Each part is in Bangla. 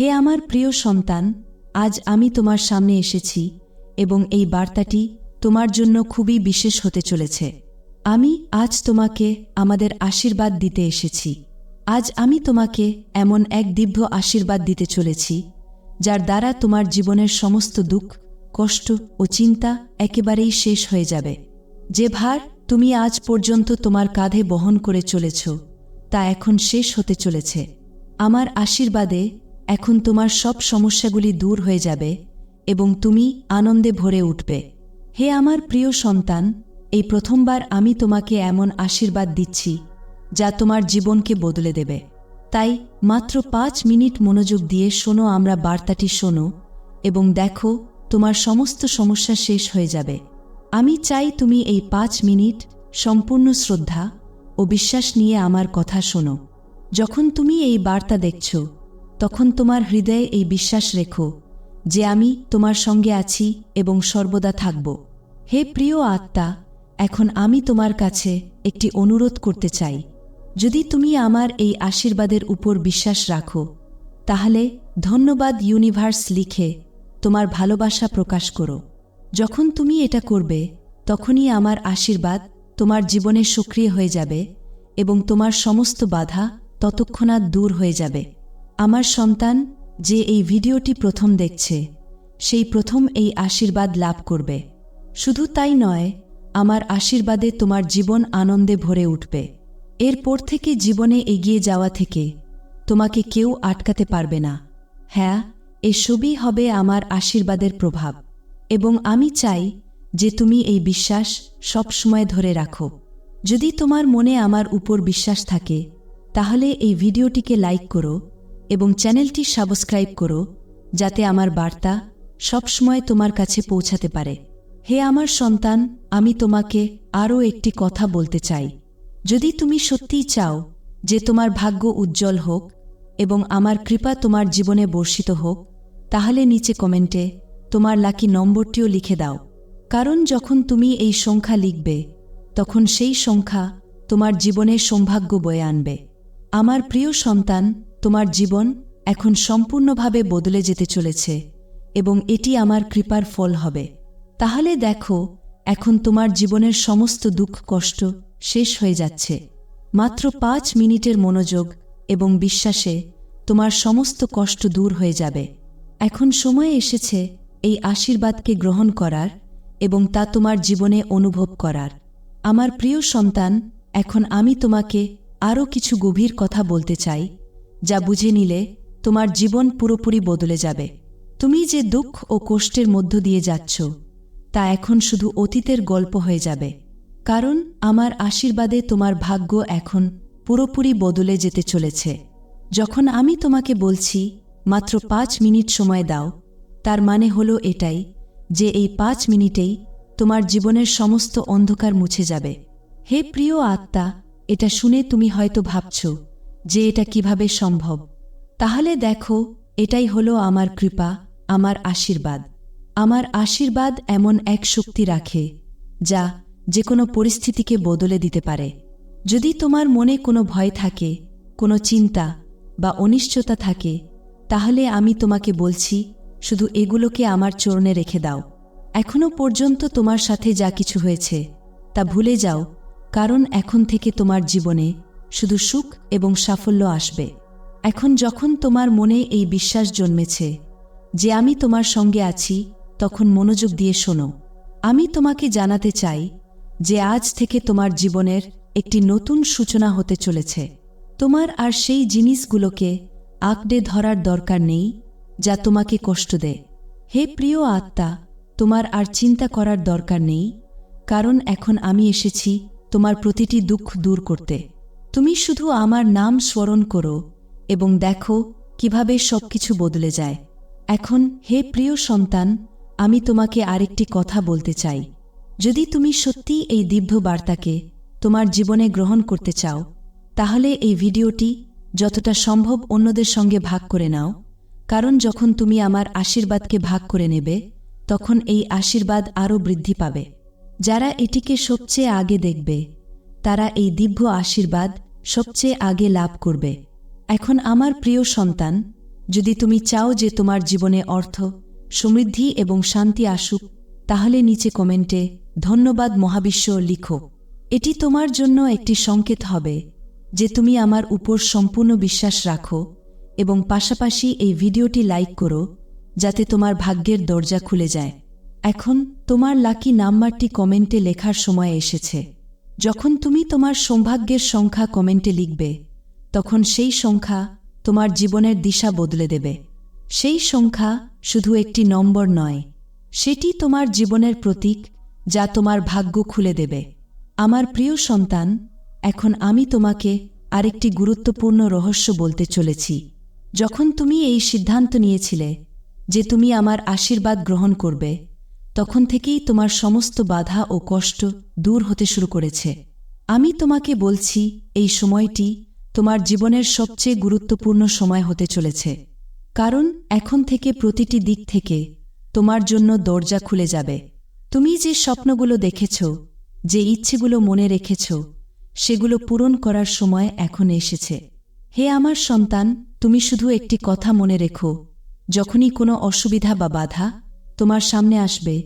হে আমার প্রিয় সন্তান, আজ আমি তোমার সামনে এসেছি এবং এই বার্তাটি তোমার জন্য খুবই বিশেষ হতে চলেছে। আমি আজ তোমাকে আমাদের আশীর্বাদ দিতে এসেছি। আজ আমি তোমাকে এমন এক দিব্য আশীর্বাদ দিতে চলেছি, যার দ্বারা তোমার জীবনের সমস্ত দুঃখ, কষ্ট ও চিন্তা একেবারেই শেষ হয়ে যাবে। যে ভার তুমি আজ পর্যন্ত তোমার কাঁধে বহন করে চলেছ, তা এখন শেষ হতে চলেছে। আমার আশীর্বাদে এখন তোমার সব সমস্যাগুলি দূর হয়ে যাবে এবং তুমি আনন্দে ভরে উঠবে। হে আমার প্রিয় সন্তান, এই প্রথমবার আমি তোমাকে এমন আশীর্বাদ দিচ্ছি, যা তোমার জীবনকে বদলে দেবে। তাই মাত্র পাঁচ মিনিট মনোযোগ দিয়ে শোনো, আমরা বার্তাটি শোনো এবং দেখো তোমার সমস্ত সমস্যা শেষ হয়ে যাবে। আমি চাই তুমি এই পাঁচ মিনিট সম্পূর্ণ শ্রদ্ধা ও বিশ্বাস নিয়ে আমার কথা শোনো। যখন তুমি এই বার্তা দেখছ তখন তোমার হৃদয়ে এই বিশ্বাস রেখো, যে আমি তোমার সঙ্গে আছি এবং সর্বদা থাকব। হে প্রিয় আত্মা, এখন আমি তোমার কাছে একটি অনুরোধ করতে চাই। যদি তুমি আমার এই আশীর্বাদের উপর বিশ্বাস রাখো, তাহলে ধন্যবাদ ইউনিভার্স লিখে তোমার ভালোবাসা প্রকাশ করো। যখন তুমি এটা করবে, তখনই আমার আশীর্বাদ তোমার জীবনে সক্রিয় হয়ে যাবে এবং তোমার সমস্ত বাধা ততক্ষণাৎ দূর হয়ে যাবে। আমার সন্তান যে এই ভিডিওটি প্রথম দেখছে, সেই প্রথম এই আশীর্বাদ লাভ করবে। শুধু তাই নয়, আমার আশীর্বাদে তোমার জীবন আনন্দে ভরে উঠবে। এরপর থেকে জীবনে এগিয়ে যাওয়া থেকে তোমাকে কেউ আটকাতে পারবে না। হ্যাঁ এসবই হবে আমার আশীর্বাদের প্রভাব। এবং আমি চাই যে তুমি এই বিশ্বাস সবসময় ধরে রাখো। যদি তোমার মনে আমার উপর বিশ্বাস থাকে, তাহলে এই ভিডিওটিকে লাইক করো এবং চ্যানেলটি সাবস্ক্রাইব করো, যাতে আমার বার্তা সবসময় তোমার কাছে পৌঁছাতে পারে। হে আমার সন্তান, আমি তোমাকে আরও একটি কথা বলতে চাই। যদি তুমি সত্যিই চাও যে তোমার ভাগ্য উজ্জ্বল হোক এবং আমার কৃপা তোমার জীবনে বর্ষিত হোক, তাহলে নিচে কমেন্টে তোমার লাকি নম্বরটিও লিখে দাও। কারণ যখন তুমি এই সংখ্যা লিখবে, তখন সেই সংখ্যা তোমার জীবনে সৌভাগ্য বয়ে আনবে। আমার প্রিয় সন্তান তোমার জীবন এখন সম্পূর্ণভাবে বদলে যেতে চলেছে, এবং এটি আমার কৃপার ফল হবে। তাহলে দেখো, এখন তোমার জীবনের সমস্ত দুঃখ কষ্ট শেষ হয়ে যাচ্ছে। মাত্র পাঁচ মিনিটের মনোযোগ এবং বিশ্বাসে তোমার সমস্ত কষ্ট দূর হয়ে যাবে। এখন সময় এসেছে এই আশীর্বাদকে গ্রহণ করার এবং তা তোমার জীবনে অনুভব করার। আমার প্রিয় সন্তান, এখন আমি তোমাকে আরও কিছু গভীর কথা বলতে চাই। যা বুঝে নিলে তোমার জীবন পুরোপুরি বদলে যাবে। তুমি যে দুঃখ ও কষ্টের মধ্য দিয়ে যাচ্ছ, তা এখন শুধু অতীতের গল্প হয়ে যাবে। কারণ আমার আশীর্বাদে তোমার ভাগ্য এখন পুরোপুরি বদলে যেতে চলেছে। যখন আমি তোমাকে বলছি, মাত্র পাঁচ মিনিট সময় দাও, তার মানে হলো এটাই যে এই পাঁচ মিনিটেই তোমার জীবনের সমস্ত অন্ধকার মুছে যাবে। হে প্রিয় আত্মা, এটা শুনে তুমি হয়তো ভাবছ যে এটা কীভাবে সম্ভব। তাহলে দেখো, এটাই হলো আমার কৃপা, আমার আশীর্বাদ। আমার আশীর্বাদ এমন এক শক্তি রাখে, যা যে কোনো পরিস্থিতিকে বদলে দিতে পারে। যদি তোমার মনে কোনো ভয় থাকে, কোনো চিন্তা বা অনিশ্চয়তা থাকে, তাহলে আমি তোমাকে বলছি, শুধু এগুলোকে আমার চরণে রেখে দাও। এখনও পর্যন্ত তোমার সাথে যা কিছু হয়েছে, তা ভুলে যাও, কারণ এখন থেকে তোমার জীবনে শুধু সুখ এবং সাফল্য আসবে। এখন যখন তোমার মনে এই বিশ্বাস জন্মেছে যে আমি তোমার সঙ্গে আছি, তখন মনোযোগ দিয়ে শোনো। আমি তোমাকে জানাতে চাই যে আজ থেকে তোমার জীবনের একটি নতুন সূচনা হতে চলেছে। তোমার আর সেই জিনিসগুলোকে আঁকড়ে ধরার দরকার নেই যা তোমাকে কষ্ট দেয়। হে প্রিয় আত্মা, তোমার আর চিন্তা করার দরকার নেই, কারণ এখন আমি এসেছি তোমার প্রতিটি দুঃখ দূর করতে। তুমি শুধু আমার নাম স্মরণ করো এবং দেখো কীভাবে সবকিছু বদলে যায়। এখন, হে প্রিয় সন্তান, আমি তোমাকে আরেকটি কথা বলতে চাই। যদি তুমি সত্যি এই দিব্য বার্তাকে তোমার জীবনে গ্রহণ করতে চাও, তাহলে এই ভিডিওটি যতটা সম্ভব অন্যদের সঙ্গে ভাগ করে নাও। কারণ যখন তুমি আমার আশীর্বাদকে ভাগ করে নেবে, তখন এই আশীর্বাদ আরও বৃদ্ধি পাবে। যারা এটিকে সবচেয়ে আগে দেখবে তারা এই দিব্য আশীর্বাদ সবচেয়ে আগে লাভ করবে। এখন আমার প্রিয় সন্তান, যদি তুমি চাও যে তোমার জীবনে অর্থ, সমৃদ্ধি এবং শান্তি আসুক, তাহলে নিচে কমেন্টে ধন্যবাদ মহাবিশ্ব লিখো। এটি তোমার জন্য একটি সংকেত হবে যে তুমি আমার উপর সম্পূর্ণ বিশ্বাস রাখো এবং পাশাপাশি এই ভিডিওটি লাইক করো, যাতে তোমার ভাগ্যের দরজা খুলে যায়। এখন তোমার লাকি নাম্বারটি কমেন্টে লেখার সময় এসেছে। যখন তুমি তোমার সৌভাগ্যের সংখ্যা কমেন্টে লিখবে, তখন সেই সংখ্যা তোমার জীবনের দিশা বদলে দেবে। সেই সংখ্যা শুধু একটি নম্বর নয়, সেটি তোমার জীবনের প্রতীক যা তোমার ভাগ্য খুলে দেবে। আমার প্রিয় সন্তান, এখন আমি তোমাকে আরেকটি গুরুত্বপূর্ণ রহস্য বলতে চলেছি। যখন তুমি এই সিদ্ধান্ত নিয়েছিলে যে তুমি আমার আশীর্বাদ গ্রহণ করবে তখন থেকেই তোমার সমস্ত বাধা ও কষ্ট দূর হতে শুরু করেছে। আমি তোমাকে বলছি, এই সময়টি তোমার জীবনের সবচেয়ে গুরুত্বপূর্ণ সময় হতে চলেছে। কারণ এখন থেকে প্রতিটি দিক থেকে তোমার জন্য দরজা খুলে যাবে। তুমি যে স্বপ্নগুলো দেখেছ, যে ইচ্ছেগুলো মনে রেখেছ, সেগুলো পূরণ করার সময় এখন এসেছে। হে আমার সন্তান, তুমি শুধু একটি কথা মনে রেখো, যখনই কোনো অসুবিধা বা বাধা তোমার সামনে আসবে,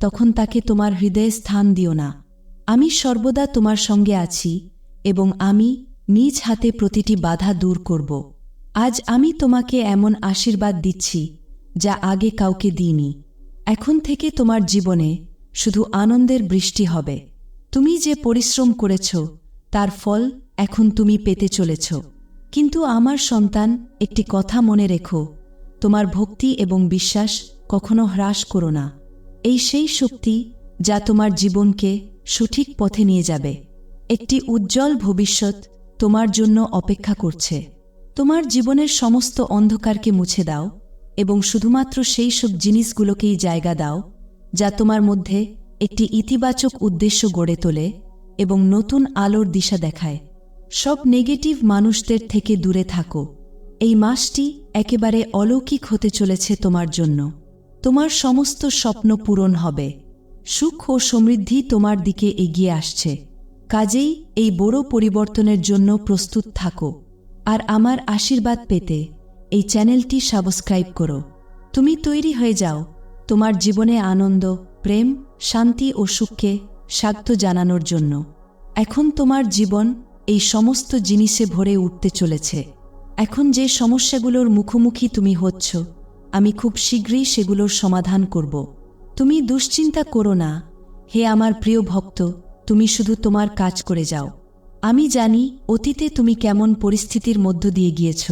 তখন তাকে তোমার হৃদয়ে স্থান দিও না। আমি সর্বদা তোমার সঙ্গে আছি এবং আমি নিজ হাতে প্রতিটি বাধা দূর করব। আজ আমি তোমাকে এমন আশীর্বাদ দিচ্ছি, যা আগে কাউকে দিইনি। এখন থেকে তোমার জীবনে শুধু আনন্দের বৃষ্টি হবে। তুমি যে পরিশ্রম করেছ, তার ফল এখন তুমি পেতে চলেছ। কিন্তু আমার সন্তান, একটি কথা মনে রেখো। তোমার ভক্তি এবং বিশ্বাস কখনো হ্রাস করো না। এই সেই শক্তি যা তোমার জীবনকে সঠিক পথে নিয়ে যাবে। একটি উজ্জ্বল ভবিষ্যৎ তোমার জন্য অপেক্ষা করছে। তোমার জীবনের সমস্ত অন্ধকারকে মুছে দাও এবং শুধুমাত্র সেই সব জিনিসগুলোকেই জায়গা দাও যা তোমার মধ্যে একটি ইতিবাচক উদ্দেশ্য গড়ে তোলে এবং নতুন আলোর দিশা দেখায়। সব নেগেটিভ মানুষদের থেকে দূরে থাকো। এই মাসটি একেবারে অলৌকিক হতে চলেছে তোমার জন্য। তোমার সমস্ত স্বপ্ন পূরণ হবে। সুখ ও সমৃদ্ধি তোমার দিকে এগিয়ে আসছে। কাজেই এই বড় পরিবর্তনের জন্য প্রস্তুত থাকো। আর আমার আশীর্বাদ পেতে এই চ্যানেলটি সাবস্ক্রাইব করো। তুমি তৈরি হয়ে যাও। তোমার জীবনে আনন্দ, প্রেম, শান্তি ও সুখকে স্বাগত জানানোর জন্য। এখন তোমার জীবন এই সমস্ত জিনিসে ভরে উঠতে চলেছে। এখন যে সমস্যাগুলোর মুখোমুখি তুমি হচ্ছ আমি খুব শীঘ্রই সেগুলোর সমাধান করব। তুমি দুশ্চিন্তা করো না। হে আমার প্রিয় ভক্ত, তুমি শুধু তোমার কাজ করে যাও। আমি জানি অতীতে তুমি কেমন পরিস্থিতির মধ্য দিয়ে গিয়েছ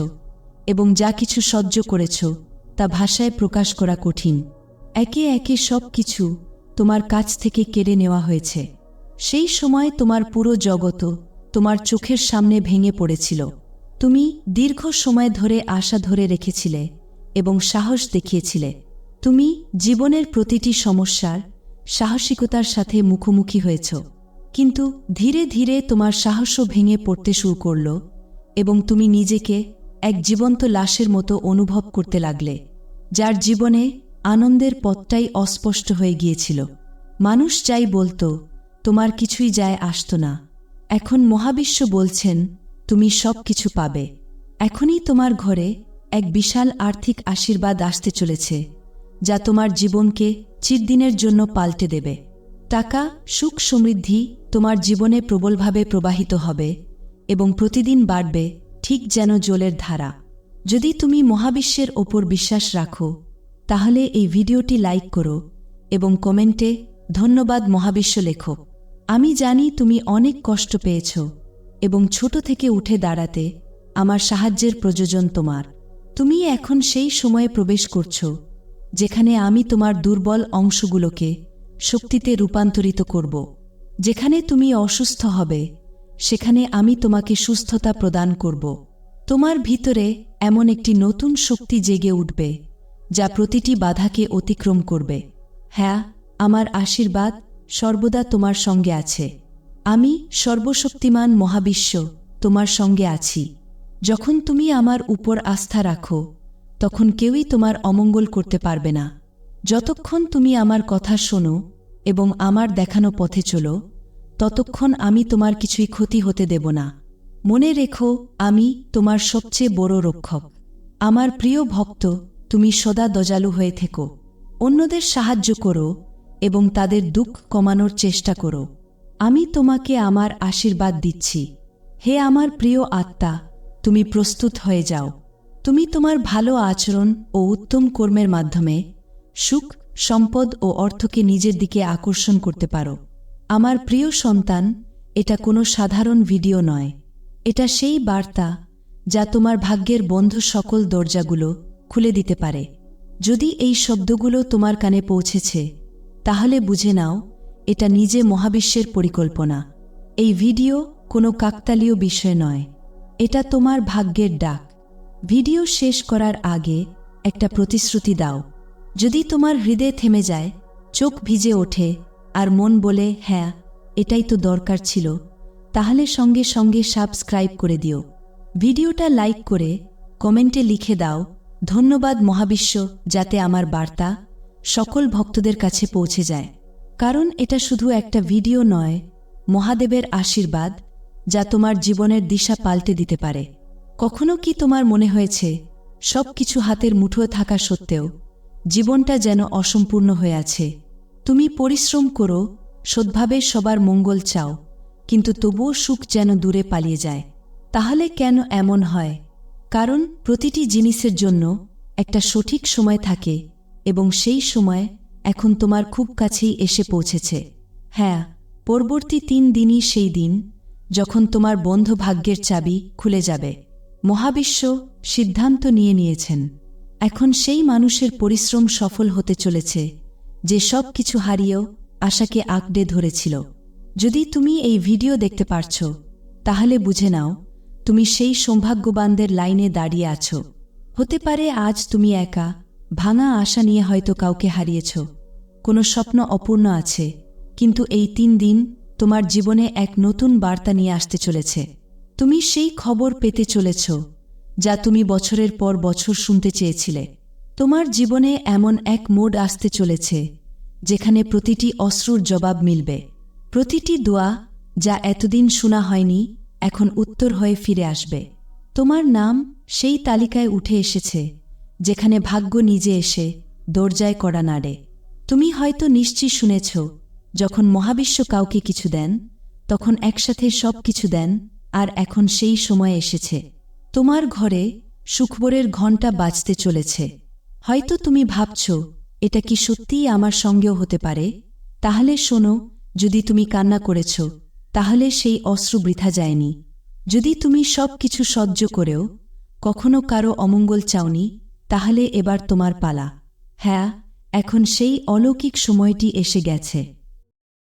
এবং যা কিছু সহ্য করেছ তা ভাষায় প্রকাশ করা কঠিন। একে একে সব কিছু তোমার কাছ থেকে কেড়ে নেওয়া হয়েছে। সেই সময় তোমার পুরো জগত তোমার চোখের সামনে ভেঙে পড়েছিল। তুমি দীর্ঘ সময় ধরে আশা ধরে রেখেছিলে এবং সাহস দেখিয়েছিলে। তুমি জীবনের প্রতিটি সমস্যার সাহসিকতার সাথে মুখোমুখি হয়েছ। কিন্তু ধীরে ধীরে তোমার সাহসও ভেঙে পড়তে শুরু করল এবং তুমি নিজেকে এক জীবন্ত লাশের মতো অনুভব করতে লাগলে, যার জীবনে আনন্দের পথটাই অস্পষ্ট হয়ে গিয়েছিল। মানুষ যাই বলতো, তোমার কিছুই যায় আসত না। এখন মহাবিশ্ব বলছেন, তুমি সব কিছু পাবে। এখনই তোমার ঘরে এক বিশাল আর্থিক আশীর্বাদ আসতে চলেছে, যা তোমার জীবনকে চিরদিনের জন্য পাল্টে দেবে। টাকা, সুখ সমৃদ্ধি তোমার জীবনে প্রবলভাবে প্রবাহিত হবে এবং প্রতিদিন বাড়বে ঠিক যেন জলের ধারা। যদি তুমি মহাবিশ্বের ওপর বিশ্বাস রাখো, তাহলে এই ভিডিওটি লাইক করো এবং কমেন্টে ধন্যবাদ মহাবিশ্ব লেখো। আমি জানি তুমি অনেক কষ্ট পেয়েছ এবং ছোট থেকে উঠে দাঁড়াতে আমার সাহায্যের প্রয়োজন তোমার। তুমি এখন সেই সময়ে প্রবেশ করছ, যেখানে আমি তোমার দুর্বল অংশগুলোকে শক্তিতে রূপান্তরিত করব। যেখানে তুমি অসুস্থ হবে, সেখানে আমি তোমাকে সুস্থতা প্রদান করব। তোমার ভিতরে এমন একটি নতুন শক্তি জেগে উঠবে, যা প্রতিটি বাধাকে অতিক্রম করবে। হ্যাঁ আমার আশীর্বাদ সর্বদা তোমার সঙ্গে আছে। আমি সর্বশক্তিমান মহাবিশ্ব তোমার সঙ্গে আছি। যখন তুমি আমার উপর আস্থা রাখো, তখন কেউই তোমার অমঙ্গল করতে পারবে না। যতক্ষণ তুমি আমার কথা শোনো এবং আমার দেখানো পথে চলো, ততক্ষণ আমি তোমার কিছুই ক্ষতি হতে দেব না। মনে রেখো, আমি তোমার সবচেয়ে বড় রক্ষক। আমার প্রিয় ভক্ত, তুমি সদা দজালু হয়ে থেকো। অন্যদের সাহায্য করো এবং তাদের দুঃখ কমানোর চেষ্টা করো। আমি তোমাকে আমার আশীর্বাদ দিচ্ছি। হে আমার প্রিয় আত্মা তুমি প্রস্তুত হয়ে যাও। তুমি তোমার ভালো আচরণ ও উত্তম কর্মের মাধ্যমে সুখ, সম্পদ ও অর্থকে নিজের দিকে আকর্ষণ করতে পারো। আমার প্রিয় সন্তান, এটা কোনো সাধারণ ভিডিও নয়। এটা সেই বার্তা যা তোমার ভাগ্যের বন্ধ সকল দরজাগুলো খুলে দিতে পারে। যদি এই শব্দগুলো তোমার কানে পৌঁছেছে, তাহলে বুঝে নাও, এটা নিজে মহাবিশ্বের পরিকল্পনা। এই ভিডিও কোনো কাকতালীয় বিষয় নয়। এটা তোমার ভাগ্যের ডাক। ভিডিও শেষ করার আগে একটা প্রতিশ্রুতি দাও। যদি তোমার হৃদয় থেমে যায়, চোখ ভিজে ওঠে আর মন বলে হ্যাঁ এটাই তো দরকার ছিল, তাহলে সঙ্গে সঙ্গে সাবস্ক্রাইব করে দিও। ভিডিওটা লাইক করে কমেন্টে লিখে দাও, ধন্যবাদ মহাবিশ্ব, যাতে আমার বার্তা সকল ভক্তদের কাছে পৌঁছে যায়। কারণ এটা শুধু একটা ভিডিও নয়, মহাদেবের আশীর্বাদ যা তোমার জীবনের দিশা পাল্টে দিতে পারে। কখনো কি তোমার মনে হয়েছে, সব কিছু হাতের মুঠোয় থাকা সত্ত্বেও জীবনটা যেন অসম্পূর্ণ হয়ে আছে? তুমি পরিশ্রম করো সদ্ভাবে সবার মঙ্গল চাও, কিন্তু তবুও সুখ যেন দূরে পালিয়ে যায়। তাহলে কেন এমন হয়? কারণ প্রতিটি জিনিসের জন্য একটা সঠিক সময় থাকে এবং সেই সময় এখন তোমার খুব কাছেই এসে পৌঁছেছে। হ্যাঁ পরবর্তী তিন দিনই সেই দিন যখন তোমার বন্ধ ভাগ্যের চাবি খুলে যাবে। মহাবিশ্ব সিদ্ধান্ত নিয়ে নিয়েছেন। এখন সেই মানুষের পরিশ্রম সফল হতে চলেছে, যে সব কিছু হারিয়েও আশাকে আঁকড়ে ধরেছিল। যদি তুমি এই ভিডিও দেখতে পারছ, তাহলে বুঝে নাও, তুমি সেই সৌভাগ্যবানদের লাইনে দাঁড়িয়ে আছো। হতে পারে আজ তুমি একা, ভাঙা আশা নিয়ে হয়তো কাউকে হারিয়েছ। কোনো স্বপ্ন অপূর্ণ আছে, কিন্তু এই তিন দিন তোমার জীবনে এক নতুন বার্তা নিয়ে আসতে চলেছে। তুমি সেই খবর পেতে চলেছ, যা তুমি বছরের পর বছর শুনতে চেয়েছিলে। তোমার জীবনে এমন এক মোড আসতে চলেছে, যেখানে প্রতিটি অশ্রুর জবাব মিলবে। প্রতিটি দোয়া, যা এতদিন শোনা হয়নি, এখন উত্তর হয়ে ফিরে আসবে। তোমার নাম সেই তালিকায় উঠে এসেছে, যেখানে ভাগ্য নিজে এসে দরজায় করা নাড়ে। তুমি হয়তো নিশ্চয়ই শুনেছ যখন মহাবিশ্ব কাউকে কিছু দেন, তখন একসাথে সব কিছু দেন, আর এখন সেই সময় এসেছে। তোমার ঘরে সুখবরের ঘণ্টা বাজতে চলেছে। হয়তো তুমি ভাবছ, এটা কি সত্যিই আমার সঙ্গেও হতে পারে? তাহলে শোনো, যদি তুমি কান্না করেছ, তাহলে সেই অশ্রু বৃথা যায়নি। যদি তুমি সব কিছু সহ্য করেও, কখনো কারও অমঙ্গল চাওনি, তাহলে এবার তোমার পালা। হ্যাঁ এখন সেই অলৌকিক সময়টি এসে গেছে।